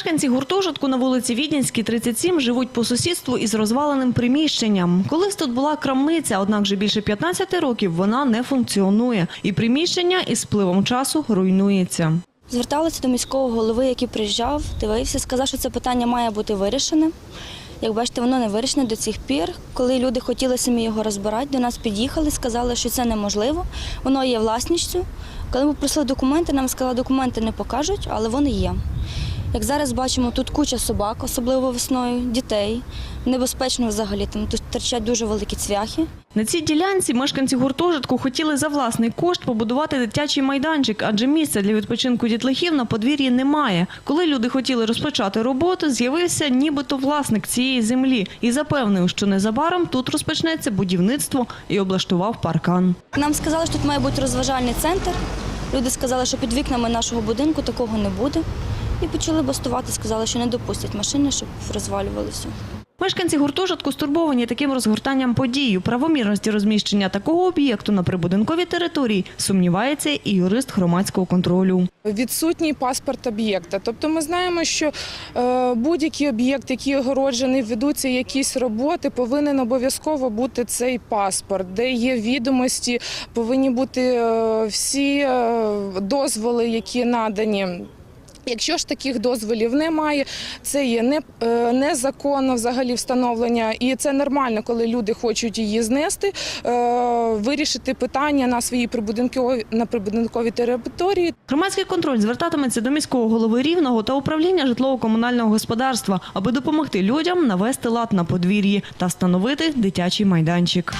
Мешканці гуртожитку на вулиці Віднянській, 37, живуть по сусідству із розваленим приміщенням. Колись тут була крамниця, однак вже більше 15 років вона не функціонує. І приміщення із пливом часу руйнується. Зверталися до міського голови, який приїжджав, дивився, сказав, що це питання має бути вирішене. Як бачите, воно не вирішене до цих пір. Коли люди хотіли самі його розбирати, до нас під'їхали, сказали, що це неможливо, воно є власністю. Коли ми просили документи, нам сказали, документи не покажуть, але вони є. Як зараз бачимо, тут куча собак, особливо весною, дітей. Небезпечно взагалі, там тут торчать дуже великі цвяхи. На цій ділянці мешканці гуртожитку хотіли за власний кошт побудувати дитячий майданчик, адже місця для відпочинку дітлахів на подвір'ї немає. Коли люди хотіли розпочати роботу, з'явився нібито власник цієї землі і запевнив, що незабаром тут розпочнеться будівництво і облаштував паркан. Нам сказали, що тут має бути розважальний центр. Люди сказали, що під вікнами нашого будинку такого не буде. І почали бастувати, сказали, що не допустять машини, щоб розвалювалися. Мешканці гуртожитку стурбовані таким розгортанням подій. У правомірності розміщення такого об'єкту на прибудинковій території сумнівається і юрист громадського контролю. Відсутній паспорт об'єкта. Тобто ми знаємо, що е, будь-який об'єкт, який огороджений, ведуться якісь роботи, повинен обов'язково бути цей паспорт, де є відомості, повинні бути е, всі е, дозволи, які надані. Якщо ж таких дозволів немає, це є е, незаконно взагалі встановлення, і це нормально, коли люди хочуть її знести, е, вирішити питання на своїй прибудинковій на прибудинковій території. Громадський контроль звертатиметься до міського голови Рівного та управління житлово-комунального господарства, аби допомогти людям навести лад на подвір'ї та встановити дитячий майданчик.